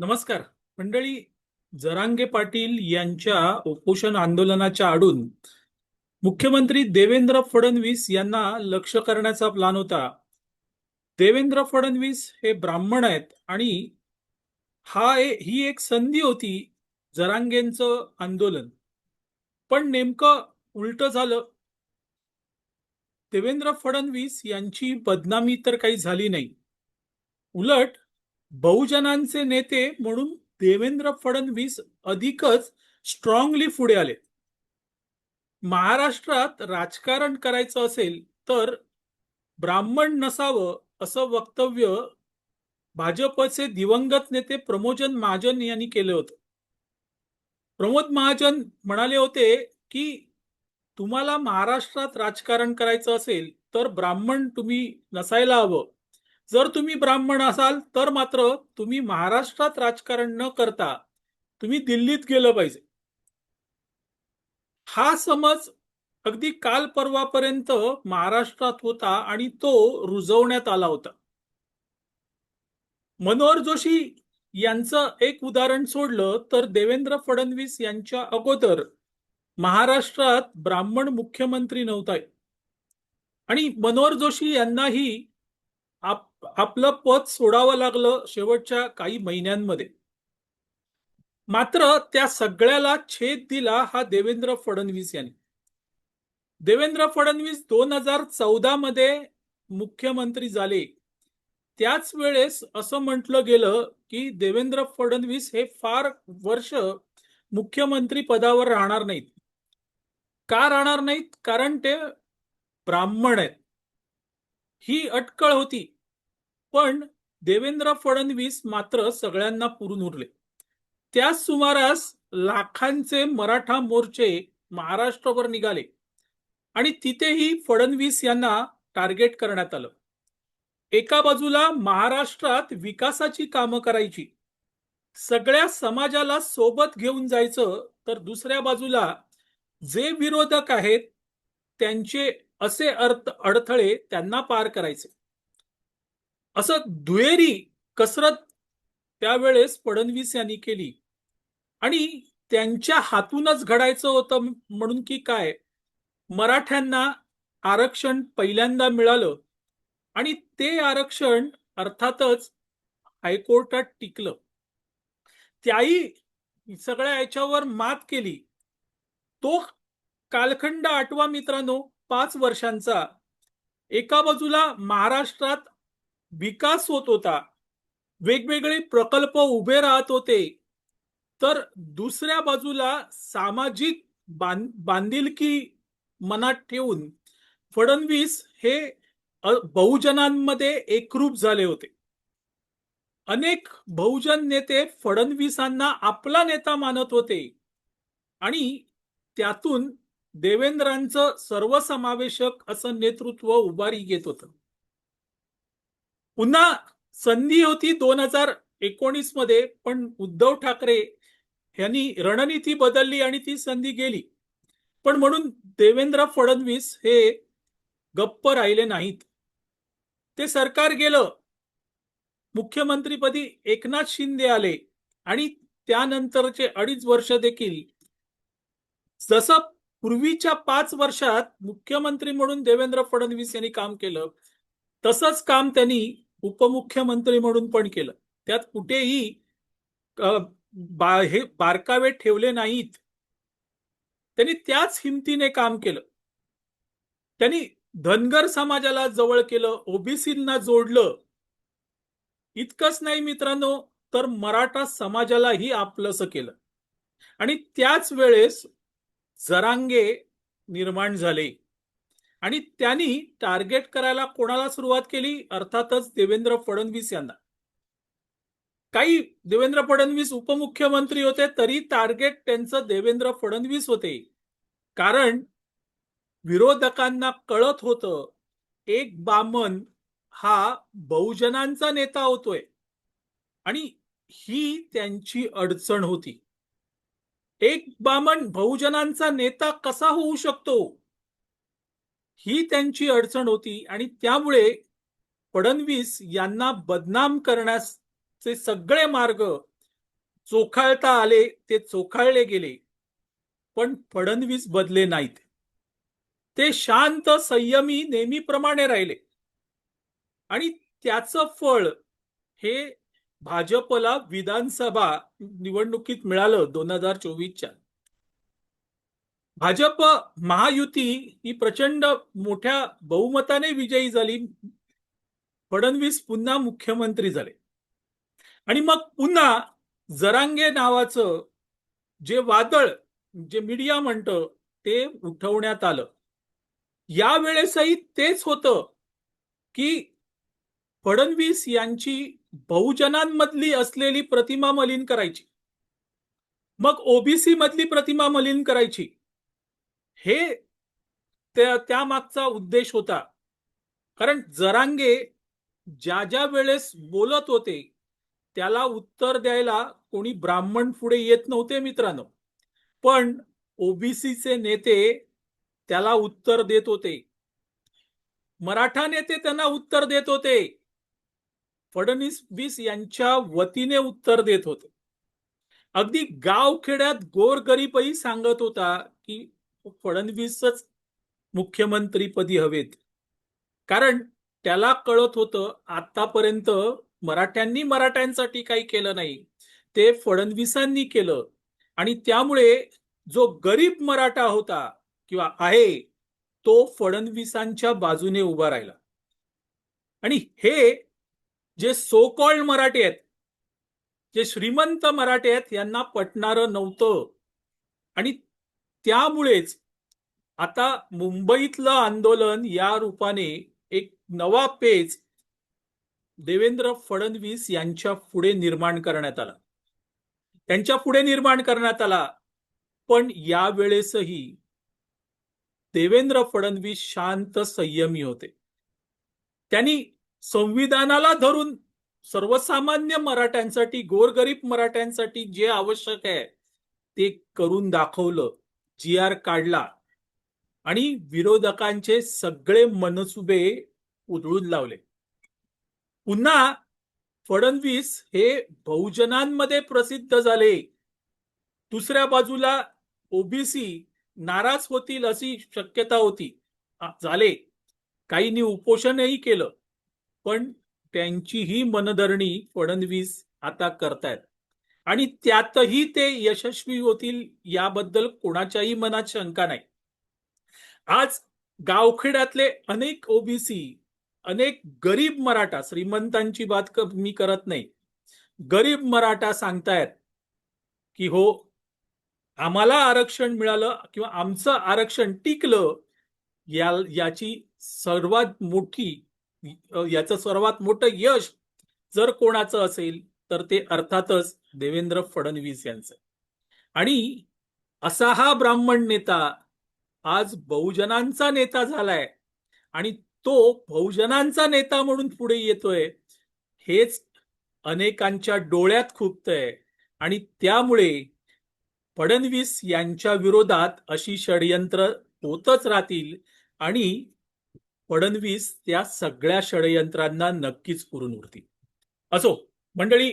नमस्कार. मंडळी जरांगे पाटील यांच्या उपोषण आंदोलनाच्या आडून मुख्यमंत्री देवेंद्र फडणवीस यांना लक्ष करण्याचा प्लान होता. देवेंद्र फडणवीस हे ब्राह्मण आहेत आणि हा ए- ही एक संधी होती जरांगेंचं आंदोलन. पण नेमकं उलट झालं. देवेंद्र फडणवीस यांची बदनामी तर काही झाली नाही. उलट बहुजनांचे नेते म्हणून देवेंद्र फडणवीस अधिकच स्ट्रॉंगली पुढे आले. महाराष्ट्रात राजकारण करायचं असेल तर ब्राह्मण नसावं असं वक्तव्य भाजपचे दिवंगत नेते प्रमोदन महाजन यांनी केलं होतं. प्रमोद महाजन म्हणाले होते की तुम्हाला महाराष्ट्रात राजकारण करायचं असेल तर ब्राह्मण तुम्ही नसायला हवं. जर तुम्ही ब्राह्मण असाल तर मात्र तुम्ही महाराष्ट्रात राजकारण न करता तुम्ही दिल्लीत गेलं पाहिजे. हा समज अगदी काल परवापर्यंत महाराष्ट्रात होता आणि तो रुजवण्यात आला होता. मनोहर जोशी यांचं एक उदाहरण सोडलं तर देवेंद्र फडणवीस यांच्या अगोदर महाराष्ट्रात ब्राह्मण मुख्यमंत्री नव्हता. आणि मनोहर जोशी यांनाही आप आपलं पद सोडावं लागलं शेवटच्या काही महिन्यांमध्ये. मात्र त्या सगळ्याला छेद दिला हा देवेंद्र फडणवीस यांनी. देवेंद्र फडणवीस दोन हजार चौदा मध्ये मुख्यमंत्री झाले. त्याच वेळेस असं म्हटलं गेलं की देवेंद्र फडणवीस हे फार वर्ष मुख्यमंत्री पदावर राहणार नाहीत. का राहणार नाहीत? कारण ते ब्राह्मण आहेत. ही अटकळ होती. पण देवेंद्र फडणवीस मात्र सगळ्यांना पुरून उरले. त्याच सुमारास लाखांचे मराठा मोर्चे महाराष्ट्रभर निघाले आणि तिथेही फडणवीस यांना टार्गेट करण्यात आलं. एका बाजूला महाराष्ट्रात विकासाची कामं करायची सगळ्या समाजाला सोबत घेऊन जायचं तर दुसऱ्या बाजूला जे विरोधक आहेत त्यांचे असे अर्थ अडथळे त्यांना पार करायचे. असं दुहेरी कसरत त्यावेळेस फडणवीस यांनी केली. आणि त्यांच्या हातूनच घडायचं होतं म्हणून की काय? मराठ्यांना आरक्षण पहिल्यांदा मिळालं आणि ते आरक्षण अर्थातच हायकोर्टात टिकलं. त्याही सगळ्या याच्यावर मात केली. तो कालखंड आठवा मित्रांनो पाच वर्षांचा. एका बाजूला महाराष्ट्रात विकास होत होता. वेगवेगळे प्रकल्प उभे राहत होते. तर दुसऱ्या बाजूला सामाजिक बांध बांधिलकी मनात ठेवून फडणवीस हे बहुजनांमध्ये एकरूप झाले होते. अनेक बहुजन नेते फडणवीसांना आपला नेता मानत होते आणि त्यातून देवेंद्रांचं सर्वसमावेशक असं नेतृत्व उभारी घेत होतं. पुन्हा संधी होती दोन हजार एकोणीसमध्ये पण उद्धव ठाकरे यांनी रणनीती बदलली आणि ती संधी गेली. पण म्हणून देवेंद्र फडणवीस हे गप्प राहिले नाहीत. ते सरकार गेलं. मुख्यमंत्रीपदी एकनाथ शिंदे आले आणि त्यानंतरचे अडीच वर्ष देखील. जसं पूर्वीच्या पाच वर्षात मुख्यमंत्री म्हणून देवेंद्र फडणवीस यांनी काम केलं तसंच काम त्यांनी उपमुख्यमंत्री म्हणून पण केलं. त्यात कुठेही बा- हे बारकावे ठेवले नाहीत. त्यांनी त्याच हिमतीने काम केलं. त्यांनी धनगर समाजाला जवळ केलं ओबीसींना जोडलं. इतकंच नाही मित्रांनो तर मराठा समाजालाही आपलंसं केलं. आणि त्याच वेळेस जरांगे निर्माण झाले. आणि त्यांनी टार्गेट करायला कोणाला सुरुवात केली? अर्थातच देवेंद्र फडणवीस यांना. काही देवेंद्र फडणवीस उपमुख्यमंत्री होते तरी टार्गेट त्यांचं देवेंद्र फडणवीस होते. कारण विरोधकांना कळत होतं एक बामन हा बहुजनांचा नेता होतोय. आणि ही त्यांची अडचण होती. एक बामन बहुजनांचा नेता कसा होऊ शकतो? ही त्यांची अडचण होती आणि त्यामुळे फडणवीस यांना बदनाम करण्याचे सगळे मार्ग चोखाळता आले ते चोखाळले गेले. पण फडणवीस बदले नाहीत. ते शांत संयमी नेहमीप्रमाणे राहिले. आणि त्याचं फळ हे भाजपला विधानसभा निवडणुकीत मिळालं दोन हजार चोवीसच्या. भाजप महायुती ही प्रचंड मोठ्या बहुमताने विजयी झाली. फडणवीस पुन्हा मुख्यमंत्री झाले. आणि मग पुन्हा जरांगे नावाचं जे वादळ जे मीडिया म्हणतं ते उठवण्यात आलं. यावेळेसही तेच होतं की फडणवीस यांची बहुजनांमधली असलेली प्रतिमा मलिन करायची. मग ओबीसी मधली प्रतिमा मलिन करायची. हे त्या त्यामागचा उद्देश होता. कारण जरांगे ज्या ज्या वेळेस बोलत होते त्याला उत्तर द्यायला कोणी ब्राह्मण पुढे येत नव्हते मित्रांनो. पण ओबीसीचे नेते त्याला उत्तर देत होते. मराठा नेते त्यांना उत्तर देत होते. फडणवीस यांच्या वतीने उत्तर देत होते. अगदी गावखेड्यात गोरगरीबही सांगत होता की फडणवीसच मुख्यमंत्रीपदी हवेत. कारण त्याला कळत होतं आतापर्यंत मराठ्यांनी मराठ्यांसाठी काही केलं नाही. ते फडणवीसांनी केलं. आणि त्यामुळे जो गरीब मराठा होता किंवा आहे तो फडणवीसांच्या बाजूने उभा राहिला. आणि हे जे सो कॉल्ड मराठी आहेत जे श्रीमंत मराठे आहेत यांना पटणारं नव्हतं. आणि त्यामुळेच आता मुंबईतलं आंदोलन या रूपाने एक नवा पेज देवेंद्र फडणवीस यांच्या पुढे निर्माण करण्यात आला. त्यांच्या पुढे निर्माण करण्यात आला पण यावेळेसही देवेंद्र फडणवीस शांत संयमी होते. त्यांनी संविधानाला धरून सर्वसामान्य मराठ्यांसाठी गोरगरीब मराठ्यांसाठी जे आवश्यक आहे ते करून दाखवलं. जी आर काढला आणि विरोधकांचे सगळे मनसुबे उधळून लावले. पुन्हा फडणवीस हे बहुजनांमध्ये प्रसिद्ध झाले. दुसऱ्या बाजूला ओबीसी नाराज होतील अशी शक्यता होती. झाले. काहींनी उपोषणही केलं. पण त्यांचीही मनधरणी फडणवीस आता करतायत. आणि त्यातही ते यशस्वी होतील याबद्दल कोणाच्याही मनात शंका नाही. आज गावखेड्यातले अनेक ओबीसी अनेक गरीब मराठा श्रीमंतांची बात मी करत नाही. गरीब मराठा सांगतायत की हो आम्हाला आरक्षण मिळालं किंवा आमचं आरक्षण टिकलं या याची सर्वात मोठी याचं सर्वात मोठं यश जर कोणाचं असेल तर ते अर्थातच देवेंद्र फडणवीस यांचं. आणि असा हा ब्राह्मण नेता आज बहुजनांचा नेता झालाय आणि तो बहुजनांचा नेता म्हणून पुढे येतोय हेच अनेकांच्या डोळ्यात खुपतंय. आणि त्यामुळे फडणवीस यांच्या विरोधात अशी षडयंत्र होतच राहतील आणि फडणवीस त्या सगळ्या षडयंत्रांना नक्कीच पुरून उरतील असो मंडळी